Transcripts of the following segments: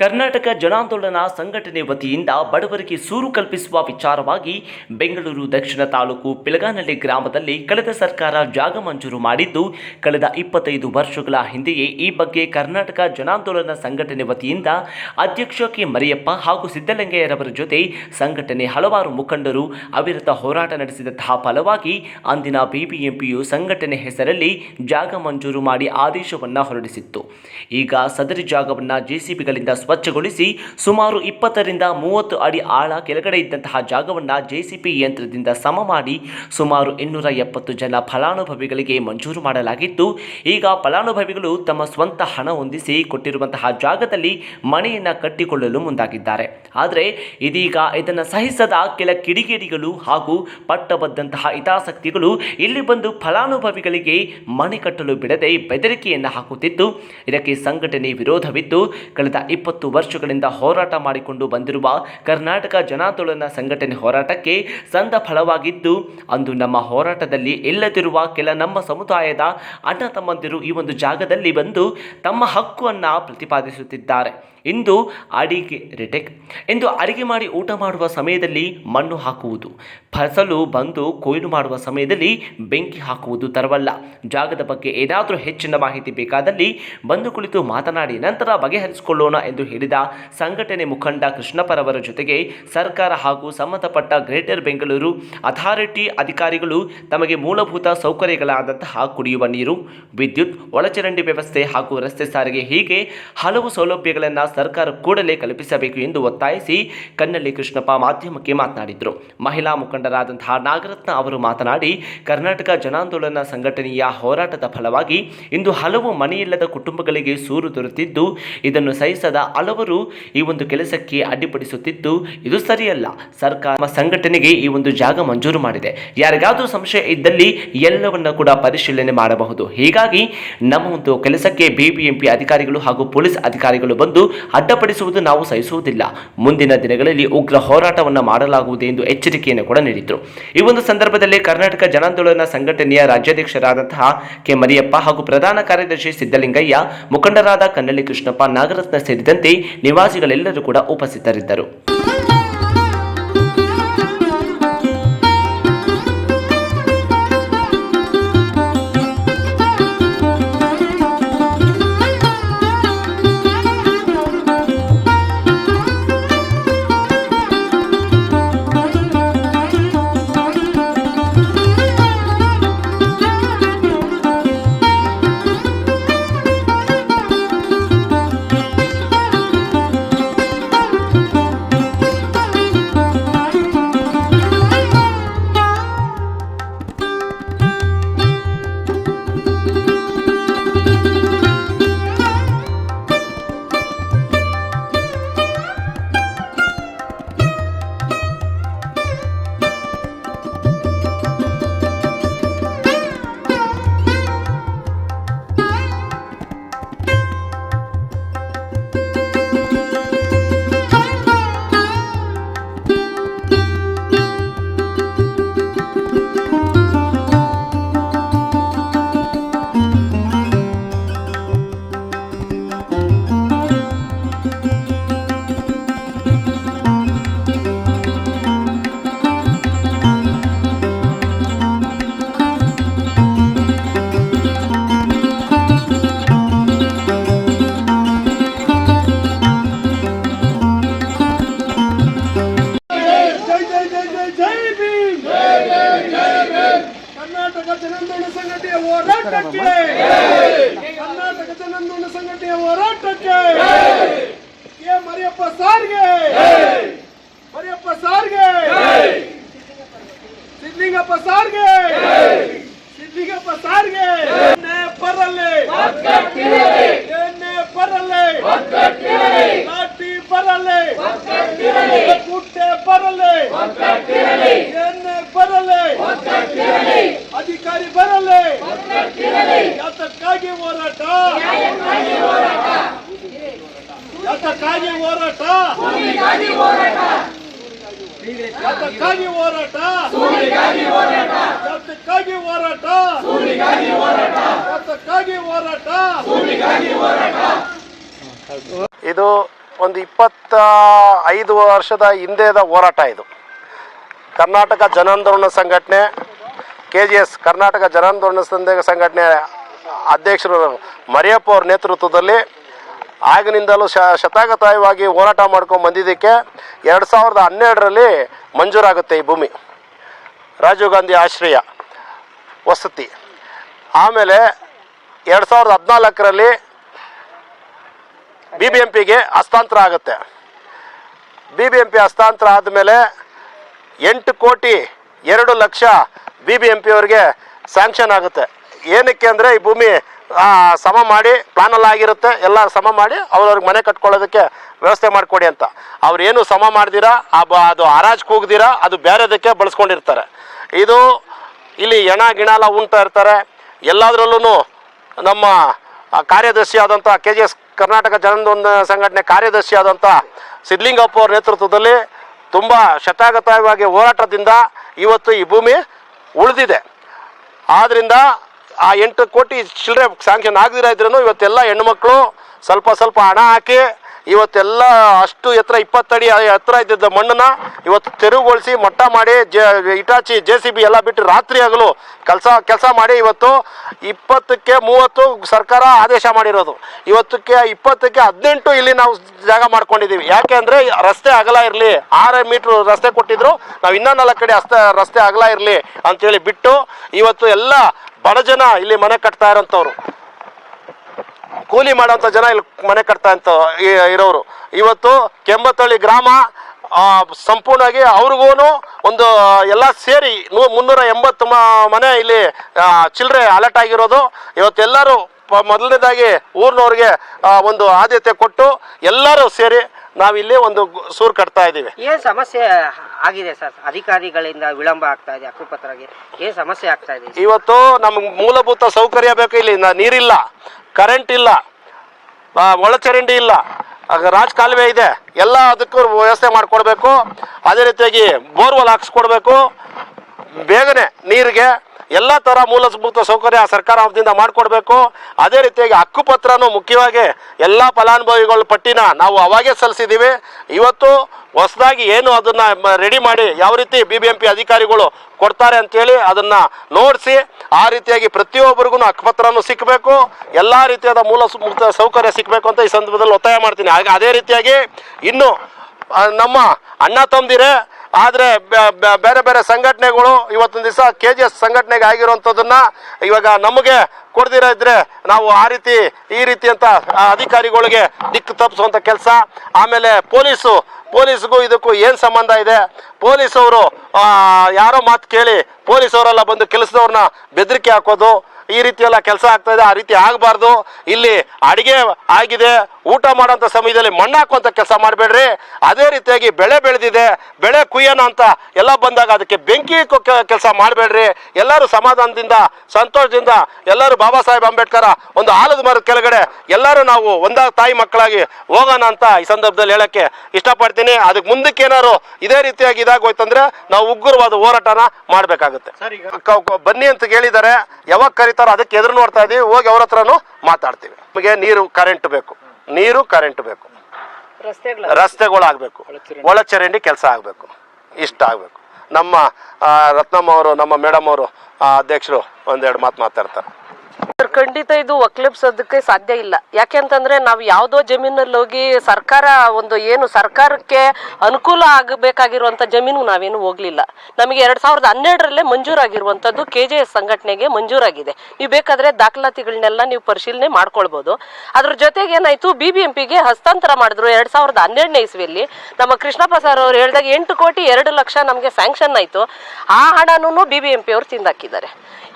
ಕರ್ನಾಟಕ ಜನಾಂದೋಲನ ಸಂಘಟನೆ ವತಿಯಿಂದ ಬಡವರಿಗೆ ಸೂರು ಕಲ್ಪಿಸುವ ವಿಚಾರವಾಗಿ ಬೆಂಗಳೂರು ದಕ್ಷಿಣ ತಾಲೂಕು ಪಿಳಗಾನಹಳ್ಳಿ ಗ್ರಾಮದಲ್ಲಿ ಕಳೆದ ಸರ್ಕಾರ ಜಾಗ ಮಂಜೂರು ಮಾಡಿದ್ದು, ಕಳೆದ ಇಪ್ಪತ್ತೈದು ವರ್ಷಗಳ ಹಿಂದೆಯೇ ಈ ಬಗ್ಗೆ ಕರ್ನಾಟಕ ಜನಾಂದೋಲನ ಸಂಘಟನೆ ವತಿಯಿಂದ ಅಧ್ಯಕ್ಷ ಕೆ. ಮರಿಯಪ್ಪ ಹಾಗೂ ಸಿದ್ದಲಿಂಗಯ್ಯರವರ ಜೊತೆ ಸಂಘಟನೆ ಹಲವಾರು ಮುಖಂಡರು ಅವಿರತ ಹೋರಾಟ ನಡೆಸಿದಂತಹ ಫಲವಾಗಿ ಅಂದಿನ ಬಿಬಿಎಂಪಿಯು ಸಂಘಟನೆ ಹೆಸರಲ್ಲಿ ಜಾಗ ಮಂಜೂರು ಮಾಡಿ ಆದೇಶವನ್ನು ಹೊರಡಿಸಿತ್ತು. ಈಗ ಸದರಿ ಜಾಗವನ್ನು ಜೆಸಿಬಿಗಳಿಂದ ಸ್ವಚ್ಛಗೊಳಿಸಿ ಸುಮಾರು ಇಪ್ಪತ್ತರಿಂದ ಮೂವತ್ತು ಅಡಿ ಆಳ ಕೆಳಗಡೆ ಇದ್ದಂತಹ ಜಾಗವನ್ನು ಜೆಸಿಪಿ ಯಂತ್ರದಿಂದ ಸಮ ಮಾಡಿ ಸುಮಾರು ಇನ್ನೂರ ಎಪ್ಪತ್ತು ಜನ ಫಲಾನುಭವಿಗಳಿಗೆ ಮಂಜೂರು ಮಾಡಲಾಗಿತ್ತು. ಈಗ ಫಲಾನುಭವಿಗಳು ತಮ್ಮ ಸ್ವಂತ ಹಣ ಹೊಂದಿಸಿ ಕೊಟ್ಟಿರುವಂತಹ ಜಾಗದಲ್ಲಿ ಮನೆಯನ್ನು ಕಟ್ಟಿಕೊಳ್ಳಲು ಮುಂದಾಗಿದ್ದಾರೆ. ಆದರೆ ಇದೀಗ ಇದನ್ನು ಸಹಿಸದ ಕೆಲ ಕಿಡಿಗೇಡಿಗಳು ಹಾಗೂ ಪಟ್ಟಬದ್ದಂತಹ ಹಿತಾಸಕ್ತಿಗಳು ಇಲ್ಲಿ ಬಂದು ಫಲಾನುಭವಿಗಳಿಗೆ ಮನೆ ಕಟ್ಟಲು ಬಿಡದೆ ಬೆದರಿಕೆಯನ್ನು ಹಾಕುತ್ತಿದ್ದು ಇದಕ್ಕೆ ಸಂಘಟನೆ ವಿರೋಧವಿದ್ದು ಕಳೆದ ಇಪ್ಪತ್ತು ವರ್ಷಗಳಿಂದ ಹೋರಾಟ ಮಾಡಿಕೊಂಡು ಬಂದಿರುವ ಕರ್ನಾಟಕ ಜನಾಂದೋಲನ ಸಂಘಟನೆ ಹೋರಾಟಕ್ಕೆ ಸಂದ ಫಲವಾಗಿದ್ದು, ಅಂದು ನಮ್ಮ ಹೋರಾಟದಲ್ಲಿ ಇಲ್ಲದಿರುವ ಕೆಲ ನಮ್ಮ ಸಮುದಾಯದ ಅಣ್ಣ ತಮ್ಮಂದಿರು ಈ ಒಂದು ಜಾಗದಲ್ಲಿ ಬಂದು ತಮ್ಮ ಹಕ್ಕನ್ನು ಪ್ರತಿಪಾದಿಸುತ್ತಿದ್ದಾರೆ. ಇಂದು ಅಡಿಗೆ, ರಿಟೆಕ್, ಎಂದು ಅಡಿಗೆ ಮಾಡಿ ಊಟ ಮಾಡುವ ಸಮಯದಲ್ಲಿ ಮಣ್ಣು ಹಾಕುವುದು. ಫಸಲು ಬಂದು ಕೊಯ್ಲು ಮಾಡುವ ಸಮಯದಲ್ಲಿ ಬೆಂಕಿ ಹಾಕುವುದು ತರವಲ್ಲ. ಜಾಗದ ಬಗ್ಗೆ ಏನಾದರೂ ಹೆಚ್ಚಿನ ಮಾಹಿತಿ ಬೇಕಾದಲ್ಲಿ ಬಂದು ಕುಳಿತು ಮಾತನಾಡಿ, ನಂತರ ಬಗೆಹರಿಸಿಕೊಳ್ಳೋಣ ಎಂದು ಹೇಳಿದ ಸಂಘಟನೆ ಮುಖಂಡ ಕೃಷ್ಣಪ್ಪರವರ ಜೊತೆಗೆ ಸರ್ಕಾರ ಹಾಗೂ ಸಂಬಂಧಪಟ್ಟ ಗ್ರೇಟರ್ ಬೆಂಗಳೂರು ಅಥಾರಿಟಿ ಅಧಿಕಾರಿಗಳು ತಮಗೆ ಮೂಲಭೂತ ಸೌಕರ್ಯಗಳಾದಂತಹ ಕುಡಿಯುವ ನೀರು, ವಿದ್ಯುತ್, ಒಳಚರಂಡಿ ವ್ಯವಸ್ಥೆ ಹಾಗೂ ರಸ್ತೆ ಸಾರಿಗೆ ಹೀಗೆ ಹಲವು ಸೌಲಭ್ಯಗಳನ್ನು ಸರ್ಕಾರ ಕೂಡಲೇ ಕಲ್ಪಿಸಬೇಕು ಎಂದು ಒತ್ತಾಯಿಸಿ ಕನ್ನಳ್ಳಿ ಕೃಷ್ಣಪ್ಪ ಮಾಧ್ಯಮಕ್ಕೆ ಮಾತನಾಡಿದರು. ಮಹಿಳಾ ಮುಖಂಡರಾದಂತಹ ನಾಗರತ್ನ ಅವರು ಮಾತನಾಡಿ, ಕರ್ನಾಟಕ ಜನಾಂದೋಲನ ಸಂಘಟನೆಯ ಹೋರಾಟದ ಫಲವಾಗಿ ಇಂದು ಹಲವು ಮನೆಯಿಲ್ಲದ ಕುಟುಂಬಗಳಿಗೆ ಸೂರು ದೊರೆತಿದ್ದು, ಇದನ್ನು ಸಹಿಸದ ಹಲವರು ಈ ಒಂದು ಕೆಲಸಕ್ಕೆ ಅಡ್ಡಿಪಡಿಸುತ್ತಿದ್ದು, ಇದು ಸರಿಯಲ್ಲ. ಸರ್ಕಾರ ಸಂಘಟನೆಗೆ ಈ ಒಂದು ಜಾಗ ಮಂಜೂರು ಮಾಡಿದೆ. ಯಾರಿಗಾದರೂ ಸಂಶಯ ಇದ್ದಲ್ಲಿ ಎಲ್ಲವನ್ನ ಕೂಡ ಪರಿಶೀಲನೆ ಮಾಡಬಹುದು. ಹೀಗಾಗಿ ನಮ್ಮ ಒಂದು ಕೆಲಸಕ್ಕೆ ಬಿಬಿಎಂಪಿ ಅಧಿಕಾರಿಗಳು ಹಾಗೂ ಪೊಲೀಸ್ ಅಧಿಕಾರಿಗಳು ಬಂದು ಅಡ್ಡಪಡಿಸುವುದು ನಾವು ಸಹಿಸುವುದಿಲ್ಲ. ಮುಂದಿನ ದಿನಗಳಲ್ಲಿ ಉಗ್ರ ಹೋರಾಟವನ್ನು ಮಾಡಲಾಗುವುದು ಎಂದು ಎಚ್ಚರಿಕೆಯನ್ನು ಕೂಡ ನೀಡಿದರು. ಈ ಒಂದು ಸಂದರ್ಭದಲ್ಲಿ ಕರ್ನಾಟಕ ಜನಾಂದೋಲನ ಸಂಘಟನೆಯ ರಾಜ್ಯಾಧ್ಯಕ್ಷರಾದಂತಹ ಕೆ. ಮರಿಯಪ್ಪ ಹಾಗೂ ಪ್ರಧಾನ ಕಾರ್ಯದರ್ಶಿ ಸಿದ್ದಲಿಂಗಯ್ಯ, ಮುಖಂಡರಾದ ಕನ್ನಳ್ಳಿ ಕೃಷ್ಣಪ್ಪ, ನಾಗರತ್ನ ಸೇರಿದಂತೆ ನಿವಾಸಿಗಳೆಲ್ಲರೂ ಕೂಡ ಉಪಸ್ಥಿತರಿದ್ದರು. ಜನಾಂದೋಲನ ಸಂಘಟನೆಯ ಹೋರಾಟಕ್ಕೆ ಕೆ ಮರಿಯಪ್ಪ ಸಾರ್ಗೆ ಮರಿಯಪ್ಪ ಸಾರ್ಗೆ ಸಿದ್ಲಿಂಗಪ್ಪ ಸಾರ್ಗೆ ಸಿದ್ಲಿಂಗಪ್ಪ ಸಾರ್ಗೆ ಎಣ್ಣೆ ಬರಲಿ ಎಣ್ಣೆ ಬರಲಿ ಲಾಠಿ ಬರಲಿ ಕುಟ್ಟೆ ಬರಲಿ ಎಣ್ಣೆ ಬರಲಿ ಅಧಿಕಾರಿ ಬರಲಿ ಯಾತಕ್ಕಾಗಿ ಹೋರಾಟ ಯಾತಕ್ಕಾಗಿ ಹೋರಾಟ ಯಾತಕ್ಕಾಗಿ ಹೋರಾಟ. ಯಾತಕ್ಕಾಗಿ ಹೋರಾಟ. ಯಾತಕ್ಕಾಗಿ ಹೋರಾಟ. ಇದು ಒಂದು ಇಪ್ಪತ್ತ ಐದು ವರ್ಷದ ಹಿಂದೆದ ಹೋರಾಟ ಇದು. ಕರ್ನಾಟಕ ಜನಾಂದೋಲನ ಸಂಘಟನೆ ಕೆ ಜಿ ಎಸ್ ಕರ್ನಾಟಕ ಜನಾಂದೋಲನ ಸಂಘ ಸಂಘಟನೆ ಅಧ್ಯಕ್ಷರು ಮರಿಯಪ್ಪ ಅವ್ರ ನೇತೃತ್ವದಲ್ಲಿ ಆಗಿನಿಂದಲೂ ಶತಾಗತಾಯವಾಗಿ ಹೋರಾಟ ಮಾಡ್ಕೊಂಡು ಬಂದಿದ್ದಕ್ಕೆ ಎರಡು ಸಾವಿರದ ಹನ್ನೆರಡರಲ್ಲಿ ಮಂಜೂರಾಗುತ್ತೆ ಈ ಭೂಮಿ. ರಾಜೀವ್ ಗಾಂಧಿ ಆಶ್ರಯ ವಸತಿ. ಆಮೇಲೆ ಎರಡು ಸಾವಿರದ ಹದಿನಾಲ್ಕರಲ್ಲಿ ಬಿ ಬಿ ಎಂ ಪಿಗೆ ಹಸ್ತಾಂತರ ಆಗುತ್ತೆ. ಬಿ ಬಿ ಎಂ ಪಿ ಹಸ್ತಾಂತರ ಆದಮೇಲೆ ಎಂಟು ಕೋಟಿ ಎರಡು lakh B B M P ಅವ್ರಿಗೆ ಸ್ಯಾಂಕ್ಷನ್ ಆಗುತ್ತೆ. ಏನಕ್ಕೆ ಅಂದರೆ ಈ ಭೂಮಿ ಸಮ ಮಾಡಿ ಪ್ಲಾನೆಲ್ಲ ಆಗಿರುತ್ತೆ, ಎಲ್ಲ ಸಮ ಮಾಡಿ ಅವ್ರವ್ರಿಗೆ ಮನೆ ಕಟ್ಕೊಳ್ಳೋದಕ್ಕೆ ವ್ಯವಸ್ಥೆ ಮಾಡಿಕೊಡಿ ಅಂತ. ಅವ್ರೇನು ಸಮ ಮಾಡಿದಿರಾ ಅದು ಹರಾಜ್ ಕೂಗ್ದಿರಾ, ಅದು ಬೇರೆದಕ್ಕೆ ಬಳಸ್ಕೊಂಡಿರ್ತಾರೆ. ಇದು ಇಲ್ಲಿ ಎಣ, ಗಿಣ ಎಲ್ಲ ಉಣ್ತಾ ಇರ್ತಾರೆ. ಎಲ್ಲದರಲ್ಲೂ ನಮ್ಮ ಕಾರ್ಯದರ್ಶಿ ಆದಂಥ ಕೆ ಜಿ ಎಸ್ ಕರ್ನಾಟಕ ಜನಾಂದೋಲನ ಸಂಘಟನೆ ಕಾರ್ಯದರ್ಶಿ ಆದಂಥ ಸಿದ್ಲಿಂಗಪ್ಪ ಅವ್ರ ನೇತೃತ್ವದಲ್ಲಿ ತುಂಬ ಶತಾಗತವಾಗಿ ಹೋರಾಟದಿಂದ ಇವತ್ತು ಈ ಭೂಮಿ ಉಳಿದಿದೆ. ಆದ್ದರಿಂದ ಆ ಎಂಟು ಕೋಟಿ ಚಿಲ್ಲರೆ ಸ್ಯಾಂಕ್ಷನ್ ಆಗದಿರ ಇದ್ರೂ ಇವತ್ತೆಲ್ಲ ಹೆಣ್ಮಕ್ಳು ಸ್ವಲ್ಪ ಸ್ವಲ್ಪ ಹಣ ಹಾಕಿ ಇವತ್ತೆಲ್ಲ ಅಷ್ಟು ಎತ್ತರ ಇಪ್ಪತ್ತಡಿ ಎತ್ತರ ಇದ್ದಿದ್ದ ಮಣ್ಣನ್ನ ಇವತ್ತು ತೆರವುಗೊಳಿಸಿ ಮಟ್ಟ ಮಾಡಿ J, Hitachi, J C B ಎಲ್ಲ ಬಿಟ್ಟು ರಾತ್ರಿ ಆಗಲು ಕೆಲಸ ಕೆಲಸ ಮಾಡಿ ಇವತ್ತು ಇಪ್ಪತ್ತಕ್ಕೆ ಮೂವತ್ತು ಸರ್ಕಾರ ಆದೇಶ ಮಾಡಿರೋದು. ಇವತ್ತಕ್ಕೆ ಇಪ್ಪತ್ತಕ್ಕೆ ಹದಿನೆಂಟು ಇಲ್ಲಿ ನಾವು ಜಾಗ ಮಾಡ್ಕೊಂಡಿದ್ದೀವಿ. ಯಾಕೆ ಅಂದರೆ ರಸ್ತೆ ಅಗಲ ಇರಲಿ, ಆರು ಮೀಟ್ರ್ ರಸ್ತೆ ಕೊಟ್ಟಿದ್ರು, ನಾವು ಇನ್ನೂ ನಾಲ್ಕು ಕಡೆ ಅಸ್ತ, ರಸ್ತೆ ಅಗಲ ಇರಲಿ ಅಂತೇಳಿ ಬಿಟ್ಟು ಇವತ್ತು ಎಲ್ಲ ಬಡ ಜನ ಇಲ್ಲಿ ಮನೆ ಕಟ್ತಾ ಇರೋಂಥವ್ರು. ಕೂಲಿ ಮಾಡೋಂಥ ಜನ ಇಲ್ಲಿ ಮನೆ ಕಟ್ತಾ ಅಂತ ಇರೋರು ಇವತ್ತು ಕೆಂಬತ್ತಳ್ಳಿ ಗ್ರಾಮ ಸಂಪೂರ್ಣವಾಗಿ ಅವ್ರಿಗೂ ಒಂದು ಎಲ್ಲ ಸೇರಿ ನೂ ಮುನ್ನೂರ ಎಂಬತ್ತು ಮನೆ ಇಲ್ಲಿ ಚಿಲ್ಲರೆ ಅಲರ್ಟ್ ಆಗಿರೋದು. ಇವತ್ತೆಲ್ಲರೂ ಪ ಮೊದಲನೇದಾಗಿ ಊರಿನವ್ರಿಗೆ ಒಂದು ಆದ್ಯತೆ ಕೊಟ್ಟು ಎಲ್ಲರೂ ಸೇರಿ ನಾವಿಲ್ಲಿ ಒಂದು ಸೂರು ಕಟ್ತಾ ಇದ್ದೀವಿ. ಏನು ಸಮಸ್ಯೆ ಆಗಿದೆ ಸರ್? ಅಧಿಕಾರಿಗಳಿಂದ ವಿಳಂಬ ಆಗ್ತಾ ಇದೆ ಅಕ್ಕಪತ್ರಗೆ ಏನು ಸಮಸ್ಯೆ ಆಗ್ತಾ ಇದೆ? ಇವತ್ತು ನಮ್ಗೆ ಮೂಲಭೂತ ಸೌಕರ್ಯ ಬೇಕು ಇಲ್ಲಿ ನೀರಿಲ್ಲ. ಕರೆಂಟ್ ಇಲ್ಲ. ಒಳಚರಂಡಿ ಇಲ್ಲ. ರಾಜಕಾಲುವೆ ರಾಜ್ ಕಾಲುವೆ ಇದೆ. ಎಲ್ಲ ಅದಕ್ಕೂ ವ್ಯವಸ್ಥೆ ಮಾಡಿಕೊಡ್ಬೇಕು. ಅದೇ ರೀತಿಯಾಗಿ ಬೋರ್ವೆಲ್ ಹಾಕ್ಸ್ಕೊಡ್ಬೇಕು. ಬೇಗನೆ ನೀರಿಗೆ. ಎಲ್ಲ ಥರ ಮೂಲಭೂತ ಸೌಕರ್ಯ ಸರ್ಕಾರ ವತಿಯಿಂದ ಮಾಡಿಕೊಡ್ಬೇಕು. ಅದೇ ರೀತಿಯಾಗಿ ಹಕ್ಕುಪತ್ರನೂ ಮುಖ್ಯವಾಗಿ ಎಲ್ಲ ಫಲಾನುಭವಿಗಳ ಪಟ್ಟಿನ ನಾವು ಅವಾಗೇ ಸಲ್ಲಿಸಿದ್ದೀವಿ ಇವತ್ತು ಹೊಸದಾಗಿ ಏನು ಅದನ್ನು ರೆಡಿ ಮಾಡಿ ಯಾವ ರೀತಿ ಬಿ ಬಿ ಎಂ ಪಿ ಅಧಿಕಾರಿಗಳು ಕೊಡ್ತಾರೆ ಅಂತೇಳಿ ಅದನ್ನು ನೋಡಿಸಿ, ಆ ರೀತಿಯಾಗಿ ಪ್ರತಿಯೊಬ್ಬರಿಗೂ ಹಕ್ಕುಪತ್ರನೂ ಸಿಕ್ಕಬೇಕು ಎಲ್ಲ ರೀತಿಯಾದ ಮೂಲಭೂತ ಸೌಕರ್ಯ ಸಿಕ್ಕಬೇಕು ಅಂತ ಈ ಸಂದರ್ಭದಲ್ಲಿ ಒತ್ತಾಯ ಮಾಡ್ತೀನಿ. ಹಾಗೆ ಅದೇ ರೀತಿಯಾಗಿ ಇನ್ನು ನಮ್ಮ ಅಣ್ಣ ತಮ್ಮದಿರೇ ಆದರೆ ಬೇರೆ ಬೇರೆ ಸಂಘಟನೆಗಳು ಇವತ್ತೊಂದು ದಿವಸ ಕೆ ಜಿ ಎಸ್ ಸಂಘಟನೆಗೆ ಆಗಿರುವಂಥದ್ದನ್ನ ಇವಾಗ ನಮಗೆ ಕೊಡ್ದಿರ ಇದ್ರೆ ನಾವು ಆ ರೀತಿ, ಈ ರೀತಿ ಅಂತ ಅಧಿಕಾರಿಗಳಿಗೆ ದಿಕ್ಕು ತಪ್ಪಿಸುವಂಥ ಕೆಲಸ. ಆಮೇಲೆ ಪೊಲೀಸು, ಪೊಲೀಸ್ಗೂ ಇದಕ್ಕೂ ಏನು ಸಂಬಂಧ ಇದೆ? ಪೊಲೀಸವರು ಯಾರೋ ಮಾತು ಕೇಳಿ ಪೊಲೀಸವರೆಲ್ಲ ಬಂದು ಕೆಲಸದವ್ರನ್ನ ಬೆದರಿಕೆ ಹಾಕೋದು, ಈ ರೀತಿ ಎಲ್ಲ ಕೆಲಸ ಆಗ್ತಾ ಇದೆ, ಆ ರೀತಿ ಆಗಬಾರ್ದು. ಇಲ್ಲಿ ಅಡಿಗೆ ಆಗಿದೆ ಊಟ ಮಾಡೋಂಥ ಸಮಯದಲ್ಲಿ ಮಣ್ಣು ಹಾಕುವಂಥ ಕೆಲಸ ಮಾಡಬೇಡ್ರಿ. ಅದೇ ರೀತಿಯಾಗಿ ಬೆಳೆ ಬೆಳೆದಿದೆ ಬೆಳೆ ಕುಯ್ಯೋಣ ಅಂತ ಎಲ್ಲ ಬಂದಾಗ ಅದಕ್ಕೆ ಬೆಂಕಿ ಕೆಲಸ ಮಾಡಬೇಡ್ರಿ. ಎಲ್ಲರೂ ಸಮಾಧಾನದಿಂದ ಸಂತೋಷದಿಂದ ಎಲ್ಲರೂ ಬಾಬಾ ಸಾಹೇಬ್ ಅಂಬೇಡ್ಕರ ಒಂದು ಆಲದ ಮರದ ಕೆಳಗಡೆ ಎಲ್ಲರೂ ನಾವು ಒಂದ ತಾಯಿ ಮಕ್ಕಳಾಗಿ ಹೋಗೋಣ ಅಂತ ಈ ಸಂದರ್ಭದಲ್ಲಿ ಹೇಳಕ್ಕೆ ಇಷ್ಟಪಡ್ತೀನಿ. ಅದಕ್ಕೆ ಮುಂದಕ್ಕೆ ಏನಾರು ಇದೇ ರೀತಿಯಾಗಿ ಇದಾಗೋಯ್ತಂದ್ರೆ ನಾವು ಉಗ್ರವಾದ ಹೋರಾಟನ ಮಾಡಬೇಕಾಗುತ್ತೆ. ಬನ್ನಿ ಅಂತ ಕೇಳಿದ್ದಾರೆ. ಯಾವಾಗ ಕರೀತಾರೋ ಅದಕ್ಕೆ ಎದುರು ನೋಡ್ತಾ ಇದೀವಿ. ಹೋಗಿ ಅವ್ರ ಹತ್ರನೂ ಮಾತಾಡ್ತೀವಿ. ನಮಗೆ ನೀರು ಕರೆಂಟ್ ಬೇಕು. ನೀರು ಕರೆಂಟ್ ಬೇಕು. ರಸ್ತೆಗಳ ರಸ್ತೆಗಳಾಗಬೇಕು. ಒಳಚರಂಡಿ. ಕೆಲಸ ಆಗಬೇಕು. ಇಷ್ಟ ಆಗಬೇಕು. ನಮ್ಮ ರತ್ನಮ್ಮ ಅವರು ನಮ್ಮ ಮೇಡಮ್ ಅವರು ಆ, ಅಧ್ಯಕ್ಷರು ಒಂದೆರಡು ಮಾತು ಮಾತಾಡ್ತಾರೆ. ಖಂಡಿತ ಇದು ಒಕ್ಲಿಪ್ಸೋದಕ್ಕೆ ಸಾಧ್ಯ ಇಲ್ಲ. ಯಾಕೆಂತಂದ್ರೆ ನಾವು ಯಾವುದೋ ಜಮೀನಲ್ಲಿ ಹೋಗಿ ಸರ್ಕಾರ ಒಂದು ಏನು ಸರ್ಕಾರಕ್ಕೆ ಅನುಕೂಲ ಆಗಬೇಕಾಗಿರುವಂಥ ಜಮೀನು ನಾವೇನು ಹೋಗ್ಲಿಲ್ಲ. ನಮಗೆ ಎರಡ್ ಸಾವಿರದ ಹನ್ನೆರಡರಲ್ಲೇ ಮಂಜೂರಾಗಿರುವಂಥದ್ದು ಕೆ ಜೆ ಎಸ್ ಸಂಘಟನೆಗೆ ಮಂಜೂರಾಗಿದೆ. ನೀವು ಬೇಕಾದ್ರೆ ದಾಖಲಾತಿಗಳನ್ನೆಲ್ಲ ನೀವು ಪರಿಶೀಲನೆ ಮಾಡ್ಕೊಳ್ಬೋದು. ಅದ್ರ ಜೊತೆಗೆ ಏನಾಯ್ತು ಬಿ ಬಿ ಎಂ ಪಿಗೆ ಹಸ್ತಾಂತರ ಮಾಡಿದ್ರು ಎರಡ್ ಸಾವಿರದ ಹನ್ನೆರಡನೇ ಇಸ್ವಿಯಲ್ಲಿ. ನಮ್ಮ ಕೃಷ್ಣಪ್ಪ ಸರ್ ಅವರು ಹೇಳಿದಾಗ ಎಂಟು ಕೋಟಿ ಎರಡು ಲಕ್ಷ ನಮಗೆ ಸ್ಯಾಂಕ್ಷನ್ ಆಯಿತು. ಆ ಹಣನೂ ಬಿ ಬಿ ಎಂ ಪಿ ಅವರು ತಿಂದಾಕಿದ್ದಾರೆ.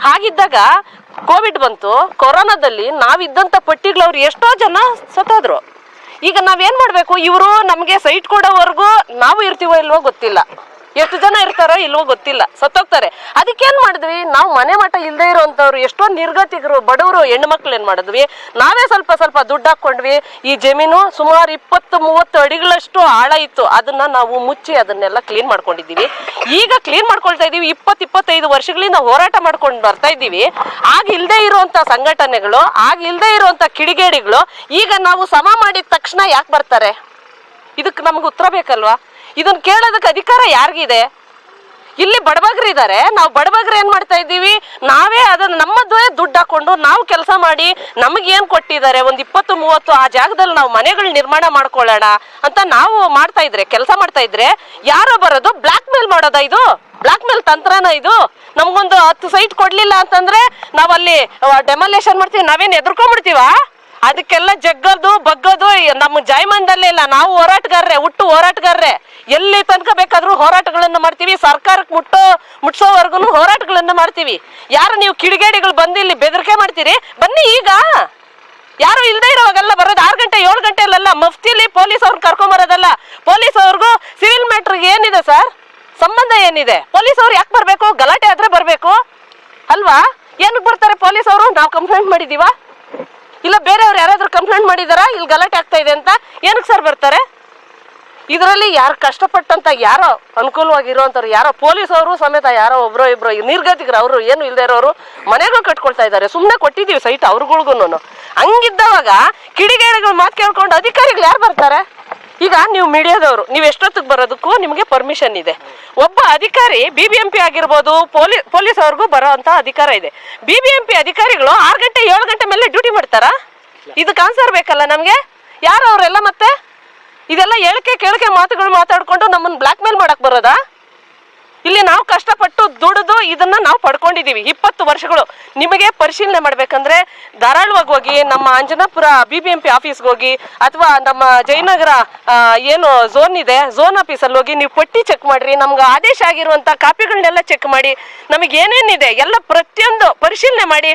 ಹಾಗಿದ್ದಾಗ ಕೋವಿಡ್ ಬಂತು. ಕೊರೋನಾದಲ್ಲಿ ನಾವಿದ್ದಂಥ ಪಟ್ಟಿಗಳವ್ರು ಎಷ್ಟೋ ಜನ ಸತ್ತೋದ್ರು. ಈಗ ನಾವೇನು ಮಾಡಬೇಕು? ಇವರು ನಮಗೆ ಸೈಟ್ ಕೊಡೋವರೆಗೂ ನಾವು ಇರ್ತೀವೋ ಇಲ್ವೋ ಗೊತ್ತಿಲ್ಲ. ಎಷ್ಟು ಜನ ಇರ್ತಾರೋ ಇಲ್ವೋ ಗೊತ್ತಿಲ್ಲ. ಸತ್ತೋಗ್ತಾರೆ. ಅದಕ್ಕೇನ್ ಮಾಡಿದ್ವಿ? ನಾವು ಮನೆ ಮಠ ಇಲ್ಲದೆ ಇರೋಂಥವ್ರು, ಎಷ್ಟೋ ನಿರ್ಗತಿಕರು, ಬಡವರು, ಹೆಣ್ಮಕ್ಳು ಏನ್ ಮಾಡಿದ್ವಿ? ನಾವೇ ಸ್ವಲ್ಪ ಸ್ವಲ್ಪ ದುಡ್ಡು ಹಾಕೊಂಡ್ವಿ ಈ ಜಮೀನು ಸುಮಾರು ಇಪ್ಪತ್ತು, ಮೂವತ್ತು ಅಡಿಗಳಷ್ಟು ಆಳ ಇತ್ತು. ಅದನ್ನ ನಾವು ಮುಚ್ಚಿ ಅದನ್ನೆಲ್ಲ ಕ್ಲೀನ್ ಮಾಡ್ಕೊಂಡಿದ್ದೀವಿ. ಈಗ ಕ್ಲೀನ್ ಮಾಡ್ಕೊಳ್ತಾ ಇದೀವಿ. ಇಪ್ಪತ್ತು, ಇಪ್ಪತ್ತೈದು ವರ್ಷಗಳಿಂದ ಹೋರಾಟ ಮಾಡ್ಕೊಂಡು ಬರ್ತಾ ಇದ್ದೀವಿ ಆಗ ಇಲ್ಲದೆ ಇರುವಂತ ಸಂಘಟನೆಗಳು, ಆಗ ಇಲ್ಲದೆ ಇರುವಂತ ಕಿಡಿಗೇಡಿಗಳು, ಈಗ ನಾವು ಸಮ ಮಾಡಿದ ತಕ್ಷಣ ಯಾಕೆ ಬರ್ತಾರೆ? ಇದಕ್ಕೆ ನಮ್ಗೆ ಉತ್ತರ ಬೇಕಲ್ವಾ? ಇದನ್ನ ಕೇಳೋದಕ್ಕೆ ಅಧಿಕಾರ ಯಾರಿಗಿದೆ? ಇಲ್ಲಿ ಬಡಬಗ್ರಿದ್ದಾರೆ ನಾವು ಬಡಬಗ್ರ ಏನ್ ಮಾಡ್ತಾ ಇದ್ದೀವಿ? ನಾವೇ ಅದನ್ನ ನಮ್ಮದ್ದೇ ದುಡ್ಡು ಹಾಕೊಂಡು ನಾವು ಕೆಲಸ ಮಾಡಿ ನಮಗೇನ್ ಕೊಟ್ಟಿದ್ದಾರೆ? ಒಂದ್ ಇಪ್ಪತ್ತು, ಮೂವತ್ತು ಆ ಜಾಗದಲ್ಲಿ ನಾವು ಮನೆಗಳು ನಿರ್ಮಾಣ ಮಾಡ್ಕೊಳ್ಳೋಣ ಅಂತ ನಾವು ಮಾಡ್ತಾ ಇದ್ರೆ, ಕೆಲಸ ಮಾಡ್ತಾ ಇದ್ರೆ ಯಾರೋ ಬರೋದು ಬ್ಲಾಕ್ ಮೇಲ್ ಮಾಡೋದ ಇದು? ಬ್ಲಾಕ್ ಮೇಲ್ ತಂತ್ರನ ಇದು? ನಮ್ಗೊಂದು ಹತ್ತು ಸೈಟ್ ಕೊಡ್ಲಿಲ್ಲ ಅಂತಂದ್ರೆ ನಾವಲ್ಲಿ ಡೆಮಾಲೇಷನ್ ಮಾಡ್ತೀವಿ, ನಾವೇನ್ ಎದ್ರಕೊಂಡ್ಬಿಡ್ತೀವಾ? ಅದಕ್ಕೆಲ್ಲ ಜಗ್ಗದು, ಬಗ್ಗದು ನಮ್ಮ ಜಾಯಮಾನದಲ್ಲೇ ಇಲ್ಲ. ನಾವು ಹೋರಾಟಗಾರರೇ, ಹುಟ್ಟು ಹೋರಾಟಗಾರರೇ. ಎಲ್ಲಿ ತನಕ ಬೇಕಾದ್ರೂ ಹೋರಾಟಗಳನ್ನು ಮಾಡ್ತೀವಿ. ಸರ್ಕಾರಕ್ಕೆ ಮುಟ್ಟೋ, ಮುಟ್ಸೋವರೆಗೂ ಹೋರಾಟಗಳನ್ನು ಮಾಡ್ತೀವಿ. ಯಾರು ನೀವು ಕಿಡಿಗೇಡಿಗಳು ಬಂದು ಇಲ್ಲಿ ಬೆದರಿಕೆ ಮಾಡ್ತೀರಿ? ಬನ್ನಿ ಈಗ. ಯಾರು ಇಲ್ಲದೇ ಇರೋವಾಗೆಲ್ಲ ಬರೋದು. ಆರು ಗಂಟೆ, ಏಳು ಗಂಟೆಲೆಲ್ಲ ಮಫ್ತಿಲಿ ಪೊಲೀಸ್ ಅವ್ರನ್ನ ಕರ್ಕೊಂಬರೋದಲ್ಲ ಪೊಲೀಸ್ ಅವ್ರಿಗೂ ಸಿವಿಲ್ ಮ್ಯಾಟ್ರಿಗೆ ಏನಿದೆ ಸರ್? ಸಂಬಂಧ ಏನಿದೆ? ಪೊಲೀಸ್ ಅವ್ರು ಯಾಕೆ ಬರಬೇಕು? ಗಲಾಟೆ ಆದ್ರೆ ಬರಬೇಕು? ಅಲ್ವಾ? ಏನಕ್ಕೆ ಬರ್ತಾರೆ ಪೊಲೀಸ್ ಅವರು? ನಾವು ಕಂಪ್ಲೇಂಟ್ ಮಾಡಿದೀವಾ? ಇಲ್ಲ, ಬೇರೆಯವ್ರು ಯಾರಾದರೂ ಕಂಪ್ಲೇಂಟ್ ಮಾಡಿದಾರಾ? ಇಲ್ಲಿ ಗಲಾಟೆ ಆಗ್ತಾ ಇದೆ ಅಂತ ಏನಕ್ಕೆ ಸರ್ ಬರ್ತಾರೆ? ಇದರಲ್ಲಿ ಯಾರು ಕಷ್ಟಪಟ್ಟಂತ ಯಾರೋ ಅನುಕೂಲವಾಗಿರುವಂತವ್ರು ಯಾರೋ ಪೊಲೀಸ್ ಅವರು ಸಮೇತ ಯಾರೋ ಒಬ್ರು ಇಬ್ರು, ನಿರ್ಗತಿಕರು ಅವರು ಏನು ಇಲ್ದೇ ಇರೋರು ಮನೆಗಳು ಕಟ್ಕೊಳ್ತಾ ಇದ್ದಾರೆ. ಸುಮ್ಮನೆ ಕೊಟ್ಟಿದ್ದೀವಿ ಸೈಟ್ ಅವ್ರಿಗಳ್ಗೂನು ಹಂಗಿದ್ದವಾಗ ಕಿಡಿಗೇಡಿಗಳು ಮಾತು ಕೇಳ್ಕೊಂಡು ಅಧಿಕಾರಿಗಳು ಯಾರು ಬರ್ತಾರೆ? ಈಗ ನೀವು ಮೀಡಿಯಾದವರು, ನೀವು ಎಷ್ಟೊತ್ತಿಗೆ ಬರೋದಕ್ಕೂ ನಿಮಗೆ ಪರ್ಮಿಷನ್ ಇದೆ. ಒಬ್ಬ ಅಧಿಕಾರಿ ಬಿ ಬಿ ಎಂ ಪಿ ಆಗಿರ್ಬೋದು, ಪೊಲೀ ಪೊಲೀಸ್ ಅವ್ರಿಗೂ ಬರೋ ಅಧಿಕಾರ ಇದೆ. ಬಿ ಬಿ ಎಂ ಪಿ ಅಧಿಕಾರಿಗಳು ಆರು ಗಂಟೆ, ಏಳು ಗಂಟೆ ಮೇಲೆ ಡ್ಯೂಟಿ ಮಾಡ್ತಾರಾ? ಇದಕ್ಕೆ ಆನ್ಸರ್ ಬೇಕಲ್ಲ ನಮಗೆ? ಯಾರು ಅವರೆಲ್ಲ ಮತ್ತೆ? ಇದೆಲ್ಲ ಹೇಳಿಕೆ, ಕೇಳಿಕೆ ಮಾತುಗಳು ಮಾತಾಡ್ಕೊಂಡು ನಮ್ಮನ್ನು ಬ್ಲ್ಯಾಕ್ ಮೇಲ್ ಮಾಡಕ್ ಬರೋದಾ? ಇಲ್ಲಿ ನಾವು ಕಷ್ಟಪಟ್ಟು ದುಡಿದು ಇದನ್ನ ನಾವು ಪಡ್ಕೊಂಡಿದೀವಿ ಇಪ್ಪತ್ತು ವರ್ಷಗಳು ನಿಮಗೆ ಪರಿಶೀಲನೆ ಮಾಡ್ಬೇಕಂದ್ರೆ ಧಾರಾಳವಾಗಿ ಹೋಗಿ ನಮ್ಮ Anjanapura B B M P ಆಫೀಸ್ಗೆ ಹೋಗಿ ಅಥವಾ ನಮ್ಮ ಜಯನಗರ ಏನು ಝೋನ್ ಇದೆ ಝೋನ್ ಆಫೀಸಲ್ಲಿ ಹೋಗಿ ನೀವು ಪಟ್ಟಿ ಚೆಕ್ ಮಾಡ್ರಿ. ನಮ್ಗೆ ಆದೇಶ ಆಗಿರುವಂತ ಕಾಪಿಗಳನ್ನೆಲ್ಲ ಚೆಕ್ ಮಾಡಿ, ನಮಗೆ ಏನೇನಿದೆ ಎಲ್ಲ ಪ್ರತಿಯೊಂದು ಪರಿಶೀಲನೆ ಮಾಡಿ,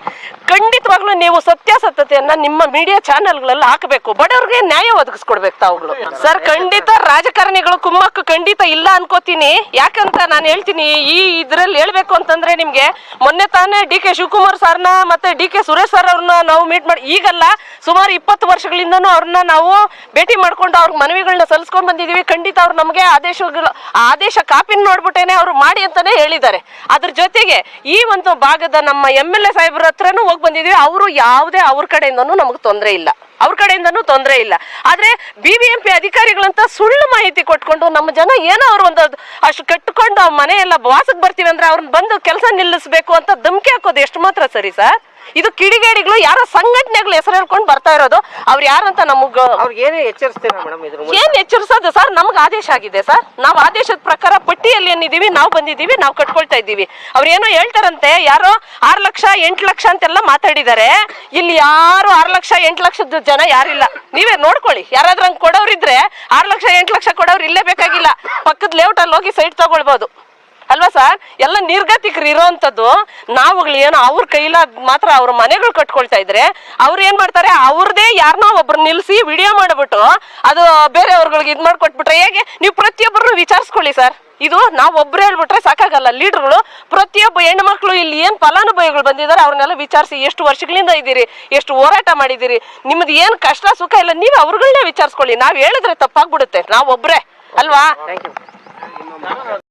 ಖಂಡಿತವಾಗ್ಲೂ ನೀವು ಸತ್ಯಾಸತ್ಯತೆಯನ್ನ ನಿಮ್ಮ ಮೀಡಿಯಾ ಚಾನೆಲ್ಗಳಲ್ಲಿ ಹಾಕಬೇಕು. ಬಡವ್ರಿಗೆ ನ್ಯಾಯ ಒದಗಿಸ್ಕೊಡ್ಬೇಕು ತಾವುಗಳು. ಸರ್, ಖಂಡಿತ ರಾಜಕಾರಣಿಗಳು ಕುಮ್ಮಕ್ಕು ಖಂಡಿತ ಇಲ್ಲ ಅನ್ಕೋತೀನಿ. ಯಾಕಂತ ನಾನು ಹೇಳ್ತೀನಿ, ಈ ಇದ್ರಲ್ಲಿ ಹೇಳ್ಬೇಕು ಅಂತಂದ್ರೆ ನಿಮ್ಗೆ ಮೊನ್ನೆ ತಾನೇ ಡಿ ಕೆ ಶಿವಕುಮಾರ್ ಸರ್ನ ಮತ್ತೆ ಡಿ ಕೆ ಸುರೇಶ್ ಸರ್ ಅವ್ರನ್ನ ನಾವು ಮೀಟ್ ಮಾಡಿ, ಈಗಲ್ಲ ಸುಮಾರು ಇಪ್ಪತ್ತು ವರ್ಷಗಳಿಂದನೂ ಅವ್ರನ್ನ ನಾವು ಭೇಟಿ ಮಾಡ್ಕೊಂಡು ಅವ್ರ ಮನವಿಗಳನ್ನ ಸಲ್ಲಿಸ್ಕೊಂಡು ಬಂದಿದೀವಿ. ಖಂಡಿತ ಅವ್ರು ನಮಗೆ ಆದೇಶಗಳು ಆದೇಶ ಕಾಪಿನ ನೋಡ್ಬಿಟ್ಟೇನೆ ಅವ್ರು ಮಾಡಿ ಅಂತಾನೆ ಹೇಳಿದ್ದಾರೆ. ಅದ್ರ ಜೊತೆಗೆ ಈ ಒಂದು ಭಾಗದ ನಮ್ಮ ಎಂ ಎಲ್ ಎ ಸಾಹೇಬ್ರ ಹತ್ರನೂ ಹೋಗಿ ಬಂದಿದೀವಿ. ಅವರು ಯಾವುದೇ ಅವ್ರ ಕಡೆಯಿಂದನು ನಮಗೆ ತೊಂದರೆ ಇಲ್ಲ. ಅವ್ರ ಕಡೆಯಿಂದನು ತೊಂದರೆ ಇಲ್ಲ. ಆದ್ರೆ ಬಿ ಬಿ ಎಂ ಪಿ ಅಧಿಕಾರಿಗಳಂತ ಸುಳ್ಳು ಮಾಹಿತಿ ಕೊಟ್ಕೊಂಡು ನಮ್ಮ ಜನ ಏನೋ ಅವ್ರು ಒಂದು ಅಷ್ಟು ಕಟ್ಕೊಂಡು ಮನೆ ಎಲ್ಲ ವಾಸಕ್ಕೆ ಬರ್ತೀವಿ ಅಂದ್ರೆ ಅವ್ರನ್ನ ಬಂದು ಕೆಲಸ ನಿಲ್ಲಿಸಬೇಕು ಅಂತ ಧಮಕಿ ಹಾಕೋದು ಎಷ್ಟು ಮಾತ್ರ ಸರಿ ಸರ್? ಇದು ಕಿಡಿಗೇಡಿಗಳು ಯಾರೋ ಸಂಘಟನೆಗಳು ಹೆಸರು ಹೇಳ್ಕೊಂಡು ಬರ್ತಾ ಇರೋದು. ಅವ್ರು ಯಾರಂತ ನಮಗ್ ಅವ್ರಿಗೆ ಏನೇ ಎಚ್ಚರಿಸೋದು ಸರ್? ನಮ್ಗೆ ಆದೇಶ ಆಗಿದೆ ಸರ್. ನಾವು ಆದೇಶದ ಪ್ರಕಾರ ಪಟ್ಟಿಯಲ್ಲಿ ಏನಿದೀವಿ ನಾವು ಬಂದಿದ್ದೀವಿ ನಾವು ಕಟ್ಕೊಳ್ತಾ ಇದ್ದೀವಿ. ಅವ್ರು ಏನೋ ಹೇಳ್ತಾರಂತೆ ಯಾರೋ ಆರು ಲಕ್ಷ ಎಂಟು ಲಕ್ಷ ಅಂತೆಲ್ಲ ಮಾತಾಡಿದ್ದಾರೆ ಇಲ್ಲಿ ಯಾರು ಆರು ಲಕ್ಷ ಎಂಟು ಲಕ್ಷದ ಜನ ಯಾರಿಲ್ಲ. ನೀವೇ ನೋಡ್ಕೊಳ್ಳಿ. ಯಾರಾದ್ರೂ ಹಂಗೆ ಕೊಡೋರಿದ್ರೆ ಆರು ಲಕ್ಷ ಎಂಟು ಲಕ್ಷ ಕೊಡೋರು ಇಲ್ಲೇ ಬೇಕಾಗಿಲ್ಲ. ಪಕ್ಕದ ಲೇಔಟ್ ಅಲ್ಲಿ ಹೋಗಿ ಸೈಟ್ ತಗೊಳ್ಬೋದು. ಅಲ್ವಾ ಸರ್? ಎಲ್ಲ ನಿರ್ಗತಿಕರು ಇರೋವಂಥದ್ದು ನಾವುಗಳು ಏನೋ ಅವ್ರ ಕೈಲ ಮಾತ್ರ ಅವ್ರ ಮನೆಗಳು ಕಟ್ಕೊಳ್ತಾ ಇದ್ರೆ ಅವ್ರು ಏನ್ ಮಾಡ್ತಾರೆ? ಅವ್ರದೇ ಯಾರನ್ನೋ ಒಬ್ರು ನಿಲ್ಸಿ ವಿಡಿಯೋ ಮಾಡ್ಬಿಟ್ಟು ಅದು ಬೇರೆಯವ್ರಗಳಿಗೆ ಇದು ಮಾಡ್ಕೊಟ್ಬಿಟ್ರೆ ಹೇಗೆ? ನೀವು ಪ್ರತಿಯೊಬ್ಬರು ವಿಚಾರಿಸ್ಕೊಳ್ಳಿ ಸರ್. ಇದು ನಾವು ಒಬ್ರು ಹೇಳ್ಬಿಟ್ರೆ ಸಾಕಾಗಲ್ಲ. ಲೀಡರ್ಗಳು ಪ್ರತಿಯೊಬ್ಬ ಹೆಣ್ಮಕ್ಳು ಇಲ್ಲಿ ಏನ್ ಫಲಾನುಭವಿಗಳು ಬಂದಿದ್ದಾರೆ ಅವ್ರನ್ನೆಲ್ಲ ವಿಚಾರಿಸಿ ಎಷ್ಟು ವರ್ಷಗಳಿಂದ ಇದ್ದೀರಿ? ಎಷ್ಟು ಹೋರಾಟ ಮಾಡಿದ್ದೀರಿ? ನಿಮ್ದು ಏನು ಕಷ್ಟ ಸುಖ ಇಲ್ಲ? ನೀವು ಅವ್ರಗಳನ್ನೇ ವಿಚಾರಿಸ್ಕೊಳ್ಳಿ. ನಾವು ಹೇಳಿದ್ರೆ ತಪ್ಪಾಗ್ಬಿಡುತ್ತೆ. ನಾವ್ ಅಲ್ವಾ?